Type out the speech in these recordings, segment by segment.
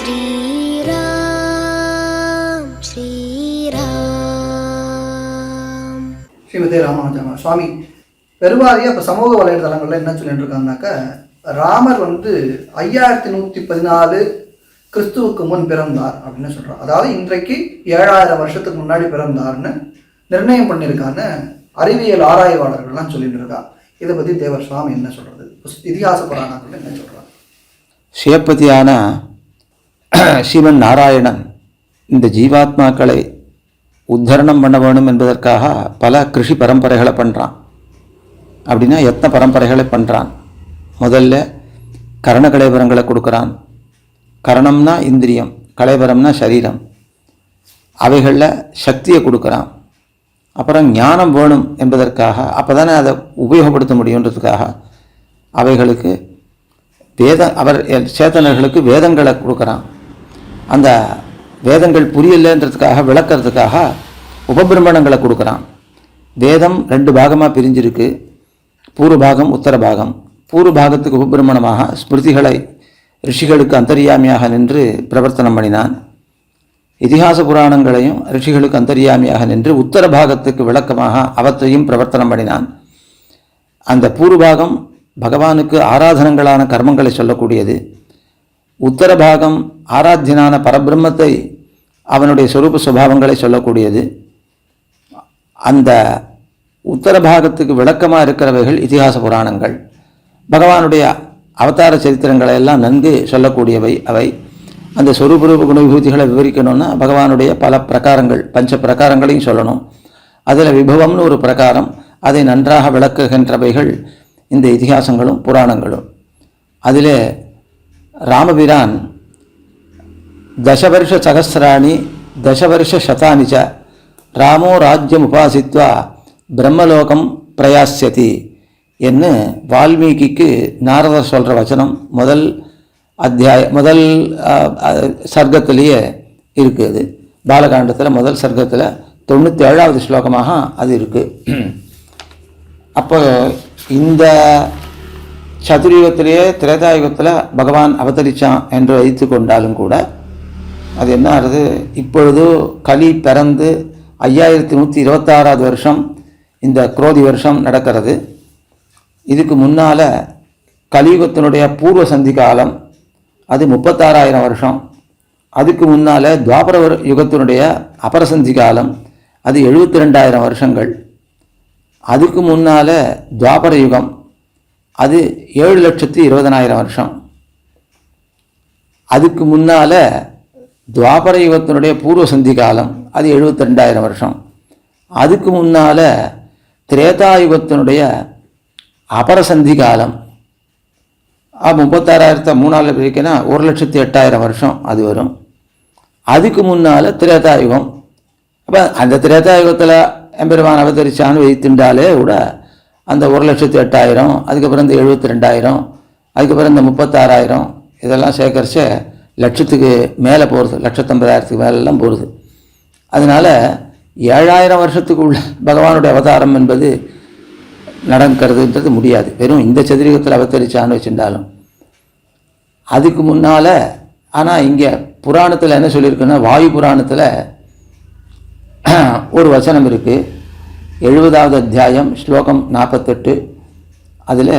ஸ்ரீராம் ஸ்ரீராம். ஸ்ரீமதே ராமானுஜமா. சுவாமி பெருவாரியாக இப்போ சமூக வலைதளங்களில் என்ன சொல்லிட்டு இருக்காங்கனாக்கா ராமர் வந்து ஐயாயிரத்தி நூற்றி பதினாலு கிறிஸ்துவுக்கு முன் பிறந்தார் அப்படின்னு சொல்கிறார் அதாவது இன்றைக்கு ஏழாயிரம் வருஷத்துக்கு முன்னாடி பிறந்தார்னு நிர்ணயம் பண்ணியிருக்கான்னு அறிவியல் ஆராய்வாளர்கள்லாம் சொல்லிட்டு இருக்கா இதை பற்றி தேவர் சுவாமி என்ன சொல்கிறது இதிகாச புராணங்கள் என்ன சொல்கிறார் சிவபதியான சிவன் நாராயணன் இந்த ஜீவாத்மாக்களை உத்தரணம் பண்ண வேணும் என்பதற்காக பல கிருஷி பரம்பரைகளை பண்ணுறான் அப்படின்னா எத்தனை பரம்பரைகளை பண்ணுறான் முதல்ல கரண கலைபரங்களை கொடுக்குறான். கரணம்னா இந்திரியம் கலைபரம்னா சரீரம். அவைகளில் சக்தியை கொடுக்குறான். அப்புறம் ஞானம் வேணும் என்பதற்காக அப்போ தானே அதை உபயோகப்படுத்த முடியுன்றதுக்காக அவைகளுக்கு வேத அவர் சேத்தனர்களுக்கு வேதங்களை கொடுக்குறான். அந்த வேதங்கள் புரியலைன்றதுக்காக விளக்கிறதுக்காக உபபிரமணங்களை கொடுக்குறான். வேதம் ரெண்டு பாகமாக பிரிஞ்சிருக்கு. பூர்வ பாகம் உத்தர பாகம். பூர்வ பாகத்துக்கு உபபிரமணமாக ஸ்மிருதிகளை ரிஷிகளுக்கு அந்தரியாமியாக நின்று பிரவர்த்தனம் பண்ணினான். இதிகாச புராணங்களையும் ரிஷிகளுக்கு அந்தரியாமியாக நின்று உத்தர பாகத்துக்கு விளக்கமாக அவற்றையும் பிரவர்த்தனம் பண்ணினான். அந்த பூர்வாகம் பகவானுக்கு ஆராதனங்களான கர்மங்களை சொல்லக்கூடியது. உத்தர பாகம் ஆராத்தியனான பரபிரம்மத்தை அவனுடைய சொரூப சுபாவங்களை சொல்லக்கூடியது. அந்த உத்தர பாகத்துக்கு விளக்கமாக இருக்கிறவைகள் இதிகாச புராணங்கள். பகவானுடைய அவதார சரித்திரங்களை எல்லாம் நன்கு சொல்லக்கூடியவை அவை. அந்த சொரூப ரூப குணவிபூதிகளை விவரிக்கணும்னா பகவானுடைய பல பிரகாரங்கள் பஞ்ச பிரகாரங்களையும் சொல்லணும். அதில் விபவம்னு ஒரு பிரகாரம் அதை நன்றாக விளக்குகின்றவைகள் இந்த இதிகாசங்களும் புராணங்களும். அதிலே ராமபிரான் தசவருஷ சகசிராணி தசவருஷ சதானி ச ராமோ ராஜ்யம் உபாசித்வா பிரம்மலோகம் பிரயாஸ்யதி என்று வால்மீகிக்கு நாரதர் சொல்கிற வச்சனம் முதல் அத்தியாய முதல் சர்க்கத்திலேயே இருக்குது. பாலகாண்டத்தில் முதல் சர்க்கத்தில் தொண்ணூற்றி ஏழாவது ஸ்லோகமாக அது இருக்குது அப்போ இந்த சதுர்யுகத்திலேயே திரேதாயுகத்தில் பகவான் அவதரிச்சான் என்று வைத்து கொண்டாலும் கூட அது என்ன ஆகுது இப்பொழுது கலி பிறந்து ஐயாயிரத்தி நூற்றி இருபத்தாறாவது வருஷம் இந்த குரோதி வருஷம் நடக்கிறது. இதுக்கு முன்னால் கலியுகத்தினுடைய பூர்வ சந்தி காலம் அது முப்பத்தாறாயிரம் வருஷம். அதுக்கு முன்னால் துவாபர வரு- யுகத்தினுடைய அபரசந்தி காலம் அது எழுபத்தி ரெண்டாயிரம் வருஷங்கள். அதுக்கு முன்னால் துவாபர யுகம் அது ஏழு லட்சத்து இருபதனாயிரம் வருஷம். அதுக்கு முன்னால் துவாபர யுகத்தினுடைய பூர்வ சந்தி காலம் அது எழுபத்தி ரெண்டாயிரம் வருஷம். அதுக்கு முன்னால் திரேதாயுகத்தினுடைய அபரசந்தி காலம் முப்பத்தாறாயிரத்தை மூணாவில் பிரிக்கினா ஒரு லட்சத்து எட்டாயிரம் வருஷம் அது வரும். அதுக்கு முன்னால் திரேதாயுகம் அப்போ அந்த திரேதாயுகத்தில் எம்பெருமான் அவதரிச்சான்னு வைத்துண்டாலே கூட அந்த ஒரு லட்சத்து எட்டாயிரம் அதுக்கப்புறம் இந்த எழுபத்தி ரெண்டாயிரம் அதுக்கப்புறம் இந்த முப்பத்தாறாயிரம் இதெல்லாம் சேகரித்து லட்சத்துக்கு மேலே போகிறது லட்சத்தம்பதாயிரத்துக்கு மேலெல்லாம் போகிறது அதனால் ஏழாயிரம் வருஷத்துக்கு உள்ள பகவானுடைய அவதாரம் என்பது நடக்கிறதுன்றது முடியாது. வெறும் இந்த சதுரீகத்தில் அவதரிச்சான்னு வச்சுருந்தாலும் அதுக்கு முன்னால் ஆனால் இங்கே புராணத்தில் என்ன சொல்லியிருக்குன்னா வாயு புராணத்தில் ஒரு வசனம் இருக்குது எழுபதாவது அத்தியாயம் ஸ்லோகம் நாற்பத்தெட்டு. அதில்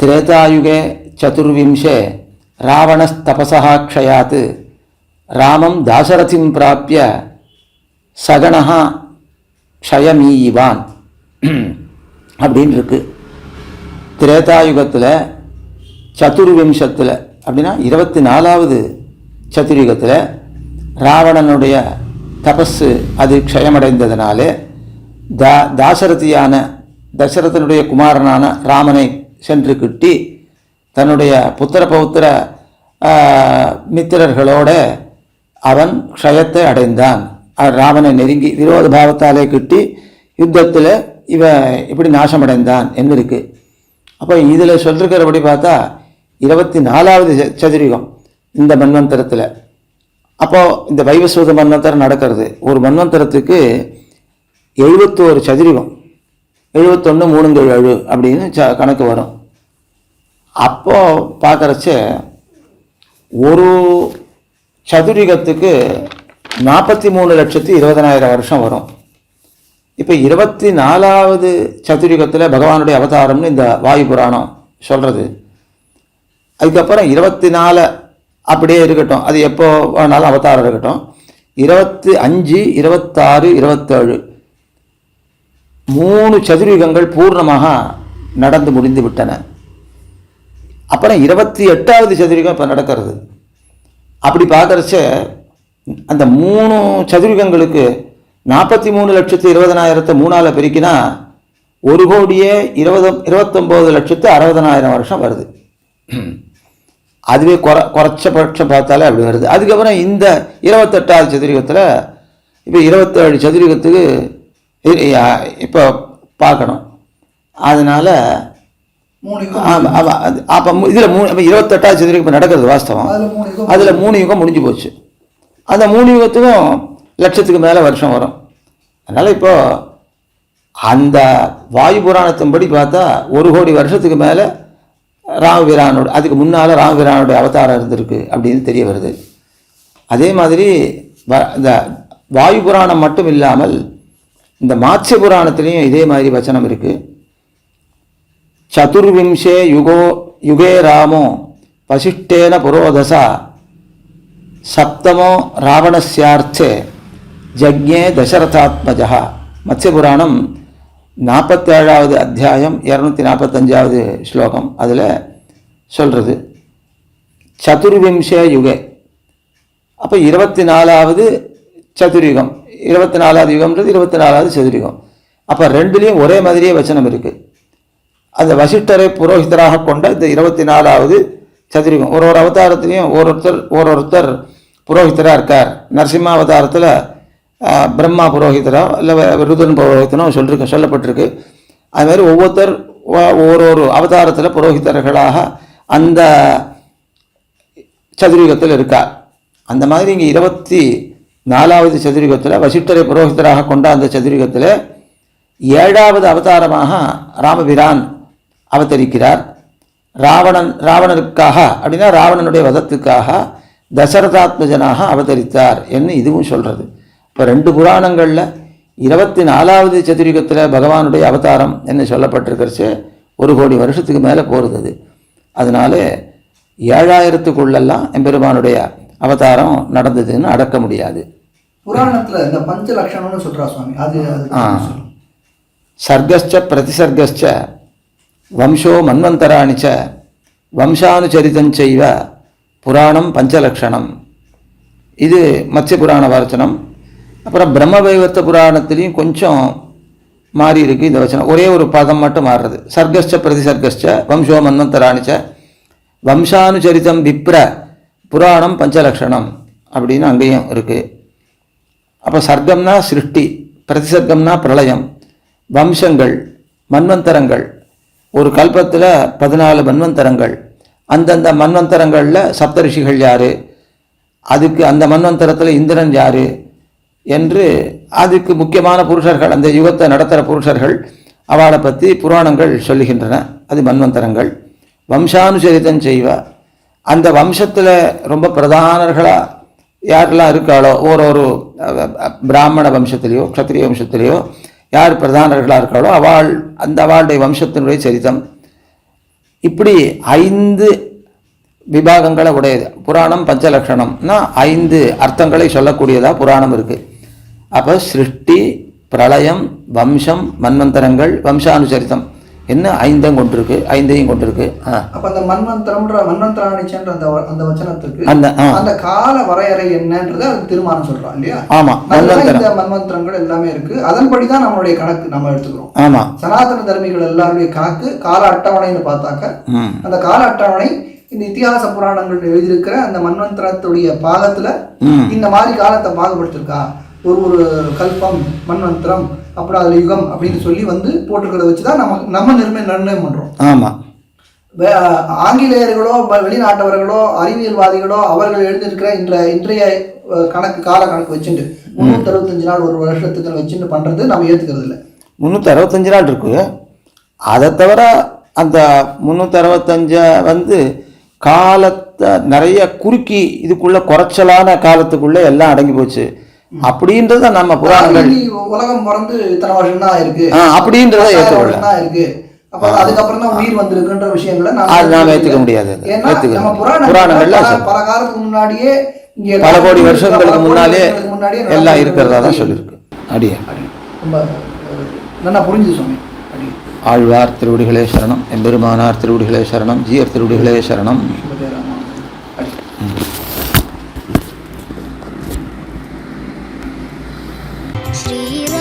திரேதாயுகே சதுர்விம்சே ராவணஸ்தபசா க்ஷயாத் ராமம் தாசரதிம் பிராப்பிய சகனஹா க்ஷயமீயிவான். அப்படின்னு இருக்கு திரேதாயுகத்தில் சதுர்விம்சத்தில் அப்படின்னா இருபத்தி நாலாவது சதுர்யுகத்தில் ராவணனுடைய தபஸு அது க்ஷயமடைந்ததினாலே தா தாசரதியான தசரதனுடைய குமாரனான ராமனை சென்று கிட்டி தன்னுடைய புத்திர பௌத்திர மித்திரர்களோடு மித்திரர்களோட அவன் க்ஷயத்தை அடைந்தான். ராமனை நெருங்கி விரோத பாவத்தாலே கிட்டி யுத்தத்தில் இவன் இப்படி நாசமடைந்தான் என்று இருக்கு அப்போ இதில் சொல்லிருக்கிறபடி பார்த்தா இருபத்தி நாலாவது ச- இந்த மன்வந்தரத்தில். அப்போது இந்த வைவசூத மன்வந்தரம் நடக்கிறது. ஒரு மன்வந்தரத்துக்கு எழுபத்தோரு சதுரிகம். எழுபத்தொன்று மூணுங்க ஏழு அப்படின்னு ச கணக்கு வரும். அப்போது பார்க்குறச்ச ஒரு சதுரிகத்துக்கு நாற்பத்தி மூணு லட்சத்தி இருபதனாயிரம் வருஷம் வரும். இப்போ இருபத்தி நாலாவது சதுரிகத்தில் பகவானுடைய அவதாரம்னு இந்த வாயு புராணம் சொல்கிறது அதுக்கப்புறம் இருபத்தி நாலு அப்படியே இருக்கட்டும். அது எப்போ வேணாலும் அவதாரம் இருக்கட்டும். இருபத்தி அஞ்சு இருபத்தாறு இருபத்தேழு மூணு சதுரீகங்கள் பூர்ணமாக நடந்து முடிந்து விட்டன அப்புறம் இருபத்தி எட்டாவது சதுரீகம் இப்போ நடக்கிறது. அப்படி பார்க்குறச்ச அந்த மூணு சதுரீகங்களுக்கு நாற்பத்தி மூணு லட்சத்து இருபதனாயிரத்தை மூணால் பெருக்கினா ஒரு கோடியே இருபது இருபத்தொம்போது லட்சத்து அறுபதனாயிரம் வருஷம் வருது. அதுவே குற குறைச்சபட்சம் பார்த்தாலே அப்படி வருது. அதுக்கப்புறம் இந்த இருபத்தெட்டாவது சதுரீகத்தில் இப்போ இருபத்தேழு சதுரீகத்துக்கு இப்போ பார்க்கணும். அதனால் அப்போ இதில் மூணு அப்போ இருபத்தெட்டாவது சதுரகம் இப்போ நடக்கிறது வாஸ்தவம். அதுல மூணு யுகம் முடிஞ்சு போச்சு. அந்த மூணு யுகத்துக்கும் லட்சத்துக்கு மேலே வருஷம் வரும். அதனால் இப்போ அந்த வாயு புராணத்தின்படி பார்த்தா ஒரு கோடி வருஷத்துக்கு மேலே ராமபிரானோட அதுக்கு முன்னால் ராமபிரானோட அவதாரம் இருந்திருக்கு அப்படின்னு தெரிய வருது. அதே மாதிரி வ இந்த வாயு புராணம் மட்டும் இல்லாமல் இந்த மாத்ய புராணத்திலையும் இதே மாதிரி வச்சனம் இருக்குது சதுர்விம்சே யுகோ யுகே ராமோ வசிஷ்டேன புரோதசா சப்தமோ ராவணஸ்யார்த்தே ஜக்ஞே தசரதாத்மஜா மத்யபுராணம் நாற்பத்தேழாவது அத்தியாயம் இரநூத்தி நாற்பத்தஞ்சாவது ஸ்லோகம் அதில் சொல்கிறது சதுர்விம்சே யுகே. அப்போ இருபத்தி நாலாவது சதுர்யுகம். இருபத்தி நாலாவது யுகம்ன்றது இருபத்தி நாலாவது சதுரிகம் அப்போ ரெண்டுலேயும் ஒரே மாதிரியே வச்சனம் இருக்குது அந்த வசிஷ்டரை புரோஹிதராக கொண்ட இந்த இருபத்தி நாலாவது சதுரிகம் ஒரு ஒரு அவதாரத்துலேயும் ஒரு ஒருத்தர் ஒரு ஒருத்தர் புரோகிதராக இருக்கார். நரசிம்ம அவதாரத்தில் பிரம்மா புரோகிதரோ இல்லை ருதன் புரோகிதனோ சொல்லிருக்கு சொல்லப்பட்டிருக்கு. அது மாதிரி ஒவ்வொருத்தர் ஒரு ஒரு அவதாரத்தில் புரோஹிதர்களாக அந்த சதுரிகத்தில் இருக்கார் அந்த மாதிரி இங்கே இருபத்தி நாலாவது சதுரிகத்தில் வசிஷ்டரை புரோகிதராக கொண்ட அந்த சதுரிகத்தில் ஏழாவது அவதாரமாக ராமபிரான் அவதரிக்கிறார். ராவணன் ராவணனுக்காக அப்படின்னா ராவணனுடைய வதத்துக்காக தசரதாத்மஜனாக அவதரித்தார் என்று இதுவும் சொல்கிறது இப்போ ரெண்டு புராணங்களில் இருபத்தி நாலாவது சதுரிகத்தில் பகவானுடைய அவதாரம் என்று சொல்லப்பட்டிருக்கிறச்சு ஒரு கோடி வருஷத்துக்கு மேலே போகிறது அது. அதனால ஏழாயிரத்துக்குள்ளெல்லாம் எம்பெருமானுடைய அவதாரம் நடந்ததுன்னு அடக்க முடியாது. புராணத்துல இந்த பஞ்ச லட்சணம்னு சொல்றா சுவாமி. அது ஆ. சர்க்கஸ்ச பிரதிசர்க்கஸ்ச வம்சோ மன்வந்தராணி ச வம்சானுச்சரிதஞ்செய்வ புராணம் பஞ்சலக்ஷணம். இது மத்ய புராண வச்சனம் அப்புறம் பிரம்மவைவர்த்த புராணத்துலேயும் கொஞ்சம் மாறி இருக்கு இந்த வச்சனம் ஒரே ஒரு பதம் மட்டும் மாறுறது. சர்க்கஸ்ச பிரதிசர்க்கஸ்ச வம்சோ மன்வந்தராணி ச வம்சானுச்சரிதம் விப்ர புராணம் பஞ்சலக்ஷணம் அப்படின்னு அங்கேயும் இருக்குது அப்போ சர்க்கம்னா சிருஷ்டி பிரதிசர்க்கம்னா பிரளயம் வம்சங்கள் மன்வந்தரங்கள் ஒரு கல்பத்தில் பதினாலு மன்வந்தரங்கள். அந்தந்த மன்வந்தரங்களில் சப்தரிஷிகள் யார்? அதுக்கு அந்த மன்வந்தரத்தில் இந்திரன் யார்? என்று அதுக்கு முக்கியமான புருஷர்கள் அந்த யுகத்தை நடத்துகிற புருஷர்கள் அவளை பற்றி புராணங்கள் சொல்லுகின்றன. அது மன்வந்தரங்கள். வம்சானுசரிதம் செய்வ. அந்த வம்சத்தில் ரொம்ப பிரதானர்களாக யாரெல்லாம் இருக்காளோ ஒரு ஒரு பிராமண வம்சத்திலேயோ க்ஷத்திரிய வம்சத்திலேயோ யார் பிரதானர்களாக இருக்காளோ அவள் அந்த அவளுடைய வம்சத்தினுடைய சரிதம். இப்படி ஐந்து விபாகங்களை உடையது. புராணம் பஞ்சலக்ஷணம்னா ஐந்து அர்த்தங்களை சொல்லக்கூடியதாக புராணம் இருக்குது அப்போ சிருஷ்டி பிரளயம் வம்சம் மன்வந்தரங்கள் வம்சானுசரிதம். என்ன ஐந்தும் கொண்டிருக்கு? ஐந்தையும் கொண்டிருக்கு. அப்ப அந்த மன்வந்தரம்ன்ற மன்வந்தராணிச்சன்ற அந்த அந்த வச்சனத்துக்கு அந்த அந்த கால வரையறை என்னன்றது அது தீர்மானம் சொல்றான் இல்லையா? மன்வந்தரம் இந்த மன்வந்தரங்கள் எல்லாமே இருக்கு. அதன்படிதான் நம்மளுடைய கணக்கு நம்ம எடுத்துக்கிறோம். ஆமாம் சனாதன தர்மிகள் எல்லாருடைய கணக்கு கால அட்டவணைன்னு பார்த்தாக்க அந்த கால அட்டவணை இந்த இதிகாச புராணங்கள் எழுதியிருக்கிற அந்த மன்வந்தரத்துடைய பாகத்துல இந்த மாதிரி காலத்தை பாகுபடுத்திருக்கா. ஒரு ஒரு கல்பம் மன்வந்தரம் அப்புறம் அதுல யுகம் அப்படின்னு சொல்லி வந்து போட்டிருக்கிறத வச்சுதான் நம்ம நம்ம நிர்ணயம் நிர்ணயம் பண்றோம். ஆமாம் ஆங்கிலேயர்களோ வெளிநாட்டவர்களோ அறிவியல்வாதிகளோ அவர்கள் எழுதியிருக்கிற இன்ற இன்றைய கணக்கு கால கணக்கு வச்சுட்டு முந்நூற்றி அறுபத்தஞ்சு நாள் ஒரு வருஷத்துக்கு வச்சுட்டு பண்றது நம்ம ஏத்துக்கிறது இல்லை. முந்நூற்றி அறுபத்தஞ்சு நாள் இருக்கு. அதை தவிர அந்த முந்நூற்றி அறுபத்தஞ்ச வந்து காலத்தை நிறைய குறுக்கி இதுக்குள்ள குறைச்சலான காலத்துக்குள்ள எல்லாம் அடங்கி போச்சு. அப்படின்றத நம்ம புராணங்கள் உலகம் பிறந்து இத்தனை வருஷம் தான் இருக்கு அப்படின்றத ஏற்றுக்கொள்ள. இருக்கு. அதுக்கப்புறம் தான் உயிர் வந்திருக்குன்ற விஷயங்களை நாம முடியாது. புராணங்கள்ல பல- காலத்துக்கு முன்னாடியே இங்க பல கோடி வருஷங்களுக்கு முன்னாலே எல்லாம் இருக்கிறதா தான். சொல்லியிருக்கு. அடியே. நல்லா சுவாமி. அடி ஆழ்வார் திருவடிகளே சரணம். எம்பெருமானார் திருவடிகளே சரணம். ஜீயர் திருவடிகளே சரணம். street